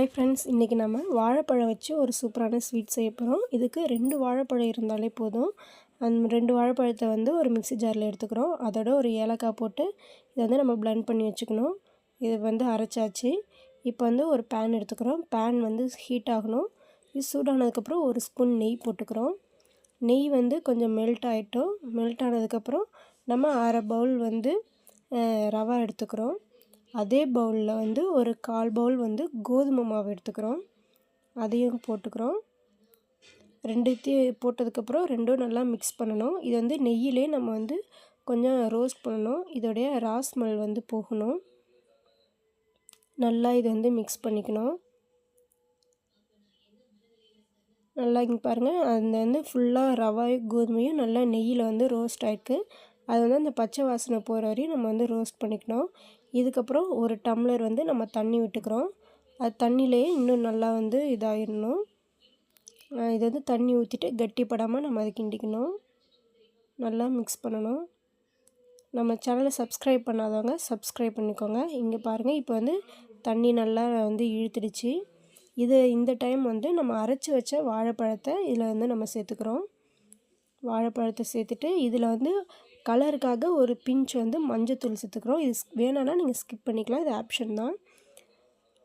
Hi friends இன்றைக்கி நம்ம வாழைப்பழம் வச்சு ஒரு சூப்பரான ஸ்வீட் செய்ய போகிறோம் இதுக்கு ரெண்டு வாழைப்பழம் இருந்தாலே போதும். அந்த ரெண்டு வாழைப்பழத்தை வந்து ஒரு மிக்சி ஜாரில் எடுத்துக்கிறோம். அதோட ஒரு ஏலக்காய் போட்டு இதை வந்து நம்ம பிளெண்ட் பண்ணி வச்சுக்கணும். இது வந்து அரைச்சாச்சு. இப்போ வந்து ஒரு பேன் எடுத்துக்கிறோம். பேன் வந்து ஹீட் ஆகணும். இது சூடானதுக்கப்புறம் ஒரு ஸ்பூன் நெய் போட்டுக்கிறோம். நெய் வந்து கொஞ்சம் மெல்ட் ஆகிட்டோம் மெல்ட் ஆனதுக்கப்புறம் நம்ம அரை பவுல் வந்து ரவா எடுத்துக்கிறோம். அதே பவுலில் வந்து ஒரு கால் பவுல் வந்து கோதுமை மாவு எடுத்துக்கிறோம். அதையும் போட்டுக்கிறோம். ரெண்டுத்தையும் போட்டதுக்கப்புறம் ரெண்டும் நல்லா மிக்ஸ் பண்ணணும். இது வந்து நெய்யிலே நம்ம வந்து கொஞ்சம் ரோஸ்ட் பண்ணணும். இதோடைய ராஸ்மல் வந்து போகணும். நல்லா இது வந்து மிக்ஸ் பண்ணிக்கணும். நல்லா இங்கே பாருங்கள் அந்த வந்து ஃபுல்லாக ரவாயும் கோதுமையும் நல்லா நெய்யில் வந்து ரோஸ்ட் ஆகிருக்கு அது வந்து அந்த பச்சை வாசனை போகிற வரையும் நம்ம வந்து ரோஸ்ட் பண்ணிக்கணும். இதுக்கப்புறம் ஒரு டம்ளர் வந்து நம்ம தண்ணி விட்டுக்கிறோம். அது தண்ணியிலேயே இன்னும் நல்லா வந்து இதாகிடணும் இது வந்து தண்ணி ஊற்றிட்டு கட்டிப்படாமல் நம்ம அதை கிண்டிக்கணும். நல்லா மிக்ஸ் பண்ணணும். நம்ம சேனலை சப்ஸ்கிரைப் பண்ணாதவங்க சப்ஸ்கிரைப் பண்ணிக்கோங்க. இங்கே பாருங்கள் இப்போ வந்து தண்ணி நல்லா வந்து இழுத்துடுச்சு. இது இந்த டைம் வந்து நம்ம அரைச்சி வச்ச வாழைப்பழத்தை இதில் வந்து நம்ம சேர்த்துக்கிறோம். வாழைப்பழத்தை சேர்த்துட்டு இதில் வந்து கலருக்காக ஒரு பிஞ்ச் வந்து மஞ்சத்தூள் சேர்த்துக்கிறோம். இது வேணான்னா நீங்கள் ஸ்கிப் பண்ணிக்கலாம். இது ஆப்ஷன் தான்.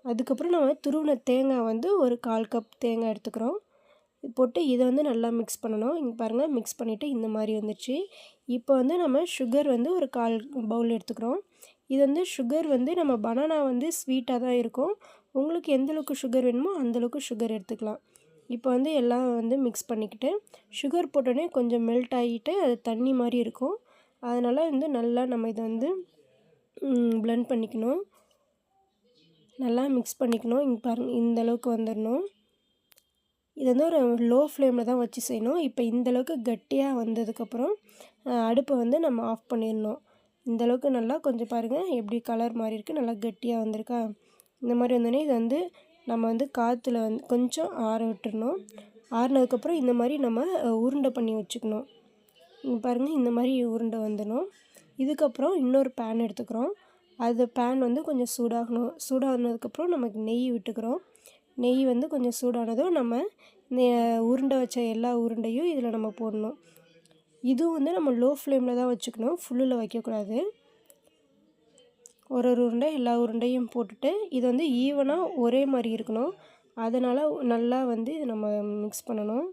அதுக்கப்புறம் நம்ம துருவின தேங்காய் வந்து ஒரு கால் கப் தேங்காய் எடுத்துக்கிறோம். போட்டு இதை வந்து நல்லா மிக்ஸ் பண்ணணும். இங்கே பாருங்கள் மிக்ஸ் பண்ணிவிட்டு இந்த மாதிரி வந்துச்சு இப்போ வந்து நம்ம சுகர் வந்து ஒரு கால் பவுல் எடுத்துக்கிறோம். இது வந்து சுகர் வந்து நம்ம பனானா வந்து ஸ்வீட்டாக தான் இருக்கும். உங்களுக்கு எந்தளவுக்கு சுகர் வேணுமோ அந்தளவுக்கு சுகர் எடுத்துக்கலாம். இப்போ வந்து எல்லாம் வந்து மிக்ஸ் பண்ணிக்கிட்டு சுகர் போட்டோடனே கொஞ்சம் மெல்ட் ஆகிட்டு அது தண்ணி மாதிரி இருக்கும். அதனால் வந்து நல்லா நம்ம இதை வந்து ப்ளெண்ட் பண்ணிக்கணும். நல்லா மிக்ஸ் பண்ணிக்கணும். இங்கே பாருங்கள் இந்த அளவுக்கு வந்துடணும் இது வந்து ஒரு லோ ஃப்ளேமில் தான் வச்சு செய்யணும். இப்போ இந்தளவுக்கு கட்டியாக வந்ததுக்கப்புறம் அடுப்பை வந்து நம்ம ஆஃப் பண்ணிடணும். இந்தளவுக்கு நல்லா கொஞ்சம் பாருங்கள் எப்படி கலர் மாதிரி இருக்குது நல்லா கட்டியாக வந்திருக்கா? இந்த மாதிரி வந்தோடனே இது வந்து நம்ம வந்து காற்றுல வந்து கொஞ்சம் ஆற விட்டுறணும். ஆறினதுக்கப்புறம் இந்த மாதிரி நம்ம உருண்டை பண்ணி வச்சுக்கணும். பாருங்கள் இந்த மாதிரி உருண்டை வந்துடும். இதுக்கப்புறம் இன்னொரு பேன் எடுத்துக்கிறோம். அது பேன் வந்து கொஞ்சம் சூடாகணும். சூடானதுக்கப்புறம் நமக்கு நெய் விட்டுக்கிறோம். நெய் வந்து கொஞ்சம் சூடானதும் நம்ம உருண்டை வச்ச எல்லா உருண்டையும் இதில் நம்ம போடணும். இதுவும் வந்து நம்ம லோ ஃப்ளேமில் தான் வச்சுக்கணும். ஃபுல்லில் வைக்கக்கூடாது. ஒரு ஒரு உருண்டை எல்லா உருண்டையும் போட்டுட்டு இது வந்து ஈவனாக ஒரே மாதிரி இருக்கணும். அதனால் நல்லா வந்து இது நம்ம மிக்ஸ் பண்ணணும்.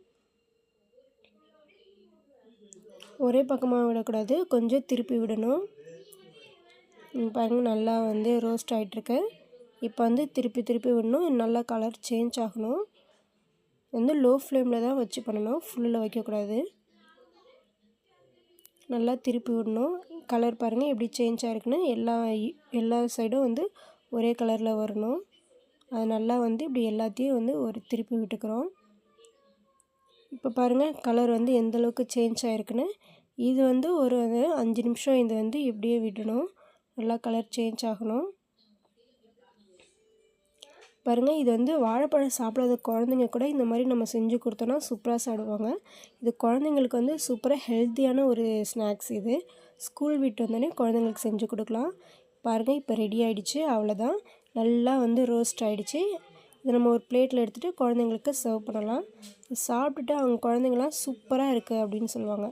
ஒரே பக்கமாக விடக்கூடாது கொஞ்சம் திருப்பி விடணும். பாருங்கள் நல்லா வந்து ரோஸ்ட் ஆகிட்டுருக்கு இப்போ வந்து திருப்பி திருப்பி விடணும் நல்லா கலர் சேஞ்ச் ஆகணும். வந்து லோ ஃப்ளேமில் தான் வச்சு பண்ணணும் ஃபுல்லில் வைக்கக்கூடாது. நல்லா திருப்பி விடணும். கலர் பாருங்கள் எப்படி சேஞ்ச் ஆகிருக்குன்னு எல்லா எல்லா சைடும் வந்து ஒரே கலரில் வரணும். அது நல்லா வந்து இப்படி எல்லாத்தையும் வந்து ஒரு திருப்பி விட்டுக்கிறோம். இப்போ பாருங்கள் கலர் வந்து எந்தளவுக்கு சேஞ்ச் ஆகிருக்குன்னு இது வந்து ஒரு அஞ்சு நிமிஷம் இது வந்து இப்படியே விடணும். நல்லா கலர் சேஞ்ச் ஆகணும். பாருங்கள் இது வந்து வாழைப்பழம் சாப்பிடாத குழந்தைங்க கூட இந்த மாதிரி நம்ம செஞ்சு கொடுத்தோன்னா சூப்பராக சாப்பிடுவாங்க. இது குழந்தைங்களுக்கு வந்து சூப்பராக ஹெல்த்தியான ஒரு ஸ்நாக்ஸ் இது. ஸ்கூல் விட்டு வந்தோடனே குழந்தைங்களுக்கு செஞ்சு கொடுக்கலாம். பாருங்கள் இப்போ ரெடி ஆகிடுச்சு அவ்வளோதான் நல்லா வந்து ரோஸ்ட் ஆகிடுச்சு இதை நம்ம ஒரு பிளேட்டில் எடுத்துகிட்டு குழந்தைங்களுக்கு சர்வ் பண்ணலாம். சாப்பிட்டுட்டு அவங்க குழந்தைங்களாம் சூப்பராக இருக்குது அப்படின்னு சொல்லுவாங்க.